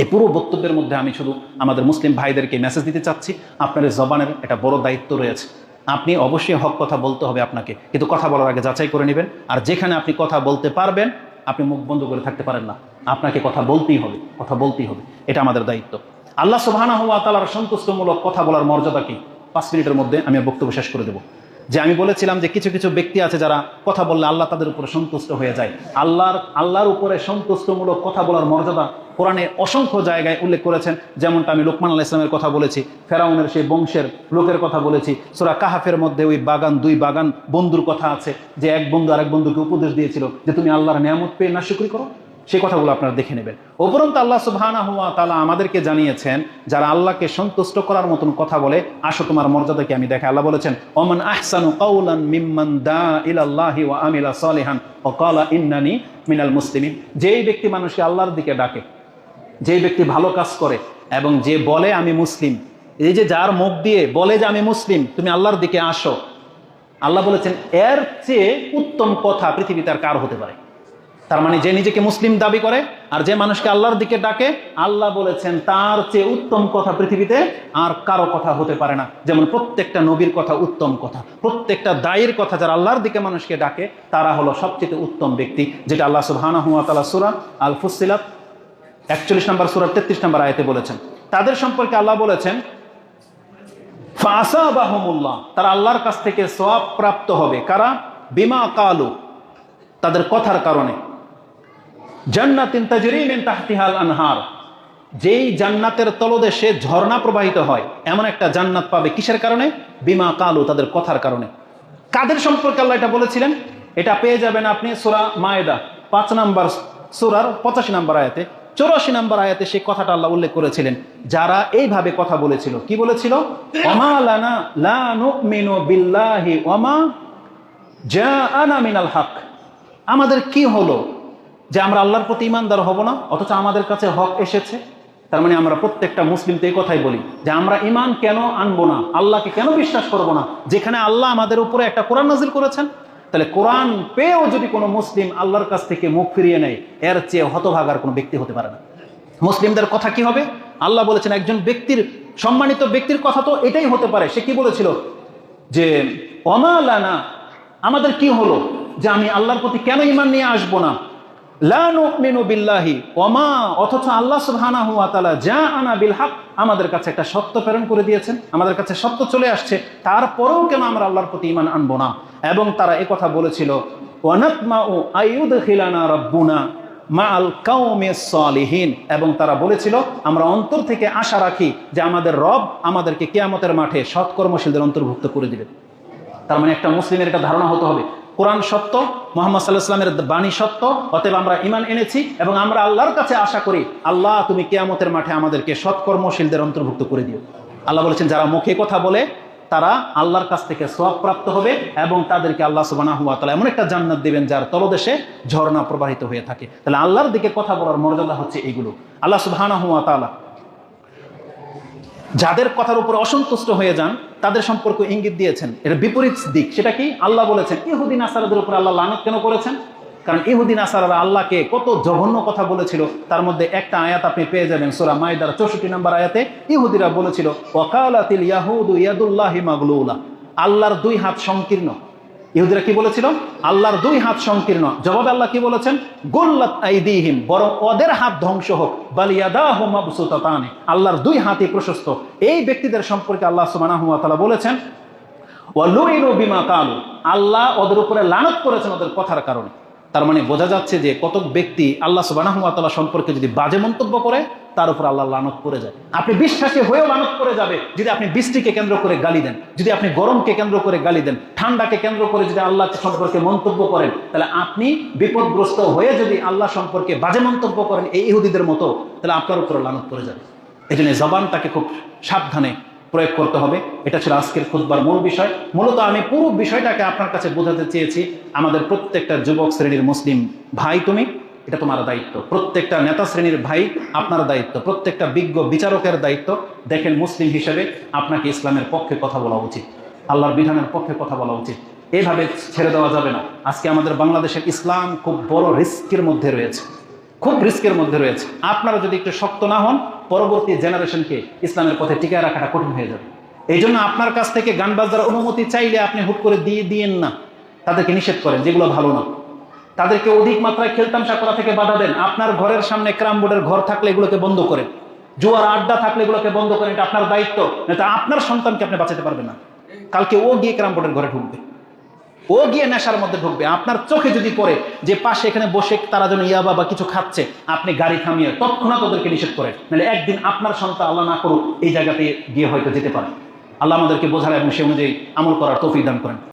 এই পুরো বক্তব্যের মধ্যে আমি শুধু আমাদের মুসলিম ভাইদেরকে মেসেজ দিতে চাচ্ছি আপনার জবানের একটা বড় দায়িত্ব রয়েছে। আপনি অবশ্যই হক কথা বলতে হবে আপনাকে, কিন্তু কথা বলার আগে যাচাই করে নেবেন, আর যেখানে আপনি কথা বলতে পারবেন, আপনি মুখ বন্ধ করে থাকতে পারেন না। আপনাকে কথা বলতেই হবে, কথা বলতেই হবে, এটা আমাদের দায়িত্ব। আল্লাহ সুবহানাহু ওয়া তাআলার সন্তুষ্টমূলক কথা বলার মর্যাদা কি? পাঁচ মিনিটের মধ্যে আমি বক্তব্য শেষ করে দেবো। যে আমি বলেছিলাম যে কিছু কিছু ব্যক্তি আছে যারা কথা বললে আল্লাহ তাদের উপরে সন্তুষ্ট হয়ে যায়। আল্লাহর আল্লাহর উপরে সন্তুষ্টমূলক কথা বলার মর্যাদা কোরআনে অসংখ্য জায়গায় উল্লেখ করেছেন। যেমনটা আমি লোকমান আল্লাহ ইসলামের কথা বলেছি, ফেরাউনের সেই বংশের লোকের কথা বলেছি, সোরা কাহাফের মধ্যে ওই বাগান, দুই বাগান বন্ধুর কথা আছে, যে এক বন্ধু আরেক বন্ধুকে উপদেশ দিয়েছিল যে তুমি আল্লাহর নিয়ামত পেয়ে না শুক্রি করো। সেই কথাগুলো আপনারা দেখে নেবেন। উপরন্ত আল্লাহ সুবহানা হুয়া তালা আমাদেরকে জানিয়েছেন, যারা আল্লাহকে সন্তুষ্ট করার মতন কথা বলে, আসো তোমার মর্যাদাকে আমি দেখে আল্লাহ বলেছেন, ওমান আহসানু কাউলান মিম্মান দা ইলাল্লাহি ওয়া আমিলা সালিহান ও কালা ইন্নানি মিনাল মুসলিমিন। যেই ব্যক্তি মানুষকে আল্লাহর দিকে ডাকে, যেই ব্যক্তি ভালো কাজ করে এবং যে বলে, আমি মুসলিম। এই যে যার মুখ দিয়ে বলে যে, আমি মুসলিম, তুমি আল্লাহর দিকে আসো। আল্লাহ বলেছেন, এর চেয়ে উত্তম কথা পৃথিবীতে আর কার হতে পারে তার মানে যে নিজেকে মুসলিম দাবি করে আর যে মানুষকে আল্লাহর দিকে ডাকে, আল্লাহ বলেছেন, তার চেয়ে উত্তম কথা পৃথিবীতে আর কারও কথা হতে পারে না। যেমন প্রত্যেকটা নবীর কথা উত্তম কথা। প্রত্যেকটা দায়ের কথা যারা আল্লাহর দিকে মানুষকে ডাকে, তারা হলো সবচেয়ে উত্তম ব্যক্তি, যেটা আল্লাহ সুবহানাহু হুয়া তাআলা সূরা আল ফুসিলাত একচল্লিশ নম্বর, সুরা তেত্রিশ নম্বর আয়তে বলেছেন। তাদের সম্পর্কে আল্লাহ বলেছেন ফাসাবাহুমুল্লাহ তারা আল্লাহর কাছ থেকে সওয়াব প্রাপ্ত হবে। কারা? বিমা কালু, তাদের কথার কারণে। জান্নাতিন তাজরিমিন তাহতিহাল আনহার। যেই জান্নাতের তলদেশে ঝর্ণা প্রবাহিত হয়, এমন একটা জান্নাত পাবে কিসের কারণে? বিমা কালু, তাদের কথার কারণে। কাদের সম্পর্কে আল্লাহ এটা বলেছিলেন? এটা পেয়ে যাবেন আপনি সুরা মায়েদা, পাঁচ নাম্বার সুরার পঁচাশি নাম্বার আয়াতে। চৌরাশি নাম্বার আয়াতে সেই কথাটা আল্লাহ উল্লেখ করেছিলেন। যারা এইভাবে কথা বলেছিল, কি বলেছিল? আমাদের কি হলো? যে আমরা আল্লাহর প্রতি ইমানদার হব না, অথচ আমাদের কাছে হক এসেছে। তার মানে আমরা প্রত্যেকটা মুসলিম তো এই কথাই বলি, যে আমরা ইমান কেন আনব না, আল্লাহকে কেন বিশ্বাস করব না? যেখানে আল্লাহ আমাদের উপরে একটা কোরআন নাজিল করেছেন, তাহলে কোরআন পেয়েও যদি কোনো মুসলিম আল্লাহর কাছ থেকে মুখ ফিরিয়ে নেয়, এর চেয়ে হতভাগার কোনো ব্যক্তি হতে পারে না। মুসলিমদের কথা কি হবে? আল্লাহ বলেছেন একজন ব্যক্তির, সম্মানিত ব্যক্তির কথা তো এটাই হতে পারে। সে কি বলেছিল? যে অমালানা আমাদের কি হলো? যে আমি আল্লাহর প্রতি কেন ইমান নিয়ে আসব না? বিল্লাহি ওমা অথচ আল্লাহ তাআলা যা আনা বিল হক আমাদের কাছে একটা সত্য প্রেরণ করে দিয়েছেন, আমাদের কাছে সত্য চলে আসছে, তারপরেও কেন আমরা আল্লাহর প্রতি ইমান আনব না? এবং তারা কথা বলেছিল ওয়ানাতমাউ আইয়ুদখিলানা রাব্বুনা মাআল কাউমে সালিহিন। এবং তারা বলেছিল, আমরা অন্তর থেকে আশা রাখি যে আমাদের রব আমাদেরকে কেয়ামতের মাঠে সৎকর্মশীলদের অন্তর্ভুক্ত করে দিবে তার মানে একটা মুসলিমের একটা ধারণা হতে হবে কোরআন সত্য, মোহাম্মদ সাল্লাহ বাণী সত্য, অতএব আমরা ইমান এনেছি এবং আমরা আল্লাহর কাছে আশা করি, আল্লাহ তুমি কেয়ামতের মাঠে আমাদেরকে সৎকর্মশীলদের অন্তর্ভুক্ত করে দিও। আল্লাহ বলেছেন, যারা মুখে কথা বলে, তারা আল্লাহর কাছ থেকে সব প্রাপ্ত হবে এবং তাদেরকে আল্লাহ সুবানা হুয়া তালা এমন একটা জান্নাত দেবেন যার তলদেশে ঝর্ণা প্রবাহিত হয়ে থাকে। তাহলে আল্লাহর দিকে কথা বলার মর্যাদা হচ্ছে এইগুলো। আল্লাহ সুবাহানা হুয়া তালা যাদের কথার উপর অসন্তুষ্ট হয়ে যান, তাদের সম্পর্ক ইঙ্গিত দিয়েছেন। এটা বিপরীত দিক। সেটা কি? আল্লাহ বলেছেন ইহুদিন আসারাদের উপর আল্লাহ লানত কেন করেছেন? কারণ ইহুদিন আসারারা আল্লাহকে কত জঘন্য কথা বলেছিল। তার মধ্যে একটা আয়াত আপনি পেয়ে যাবেন, সোরা মায়দার চৌষট্টি নম্বর আয়াতে। ইহুদিরা বলেছিল ওকালাতিল ইয়াহুদ ইয়াদুল্লাহি মাগলুলা। আল্লাহর দুই হাত সংকীর্ণ। ইহুদিরা কি বলেছিল? আল্লাহর দুই হাত সংকীর্ণ। জবাবে আল্লাহ কি বলেছেন? গোল্লাত বরং ওদের হাত ধ্বংস হোক। বালিয়াদাহু মাবসুতাতানে, আল্লাহর দুই হাতই প্রশস্ত। এই ব্যক্তিদের সম্পর্কে আল্লাহ তাআলা বলেছেন ওয়ালুইনু বিমা কালু আল্লাহ ওদের উপরে লানত করেছেন ওদের কথার কারণে। তার মানে বোঝা যাচ্ছে যে কত ব্যক্তি আল্লাহ সুবাহ সম্পর্কে যদি বাজে মন্তব্য করে তার উপর আল্লাহ লানত করে যায়। আপনি বিশ্বাসী হয়েও লানত করে যাবে যদি আপনি বৃষ্টিকে কেন্দ্র করে গালি দেন, যদি আপনি গরমকে কেন্দ্র করে গালি দেন, ঠান্ডাকে কেন্দ্র করে যদি আল্লাহ সম্পর্কে মন্তব্য করেন, তাহলে আপনি বিপদগ্রস্ত হয়ে যদি আল্লাহ সম্পর্কে বাজে মন্তব্য করেন এই ইহুদিদের মতো, তাহলে আপনার উপর লানত করে যাবে। এই জন্য জবানটাকে খুব সাবধানে প্রয়োগ করতে হবে। এটা ছিল আজকের খুদবার মূল বিষয়। মূলত আমি পুরো বিষয়টাকে আপনার কাছে বোঝাতে চেয়েছি। আমাদের প্রত্যেকটা যুবক শ্রেণির মুসলিম ভাই তুমি এটা তোমার দায়িত্ব। প্রত্যেকটা নেতা শ্রেণির ভাই আপনার দায়িত্ব। প্রত্যেকটা বিজ্ঞ বিচারকের দায়িত্ব। দেখেন মুসলিম হিসেবে আপনাকে ইসলামের পক্ষে কথা বলা উচিত। আল্লাহর বিধানের পক্ষে কথা বলা উচিত। এইভাবে ছেড়ে দেওয়া যাবে না। আজকে আমাদের বাংলাদেশের ইসলাম খুব বড় রিস্কের মধ্যে রয়েছে। খুব রিস্কের মধ্যে রয়েছে। আপনারা যদি একটু শক্ত না হন, পরবর্তী জেনারেশনকে ইসলামের পথে টিকায় রাখাটা কঠিন হয়ে যাবে। এই জন্য আপনার কাছ থেকে গান বাজার অনুমতি চাইলে আপনি হুট করে দিয়ে দিয়েন না। তাদেরকে নিষেধ করেন, যেগুলো ভালো না। তাদেরকে অধিক মাত্রায় খেলতামশা করা থেকে বাধা দেন। আপনার ঘরের সামনে ক্রাম বোর্ডের ঘর থাকলে এগুলোকে বন্ধ করেন। জুয়ার আড্ডা থাকলে এগুলোকে বন্ধ করেন, এটা আপনার দায়িত্ব। না আপনার সন্তানকে আপনি বাঁচাতে পারবেন না। কালকে ও গিয়ে ক্রাম বোর্ডের ঘরে ঢুকবে। ও গিয়ে নেশার মধ্যে ঢুকবে। আপনার চোখে যদি পড়ে যে পাশে এখানে বসে তারা যেন ইয়াবা বা কিছু খাচ্ছে, আপনি গাড়ি থামিয়ে তৎক্ষণাৎ ওদেরকে নিষেধ করেন। নাহলে একদিন আপনার সন্তান আল্লাহ না করুক, এই জায়গাতে গিয়ে হয়তো যেতে পারে। আল্লাহ আমাদেরকে বোঝার এবং সে অনুযায়ী আমল করার তৌফিক দান করেন।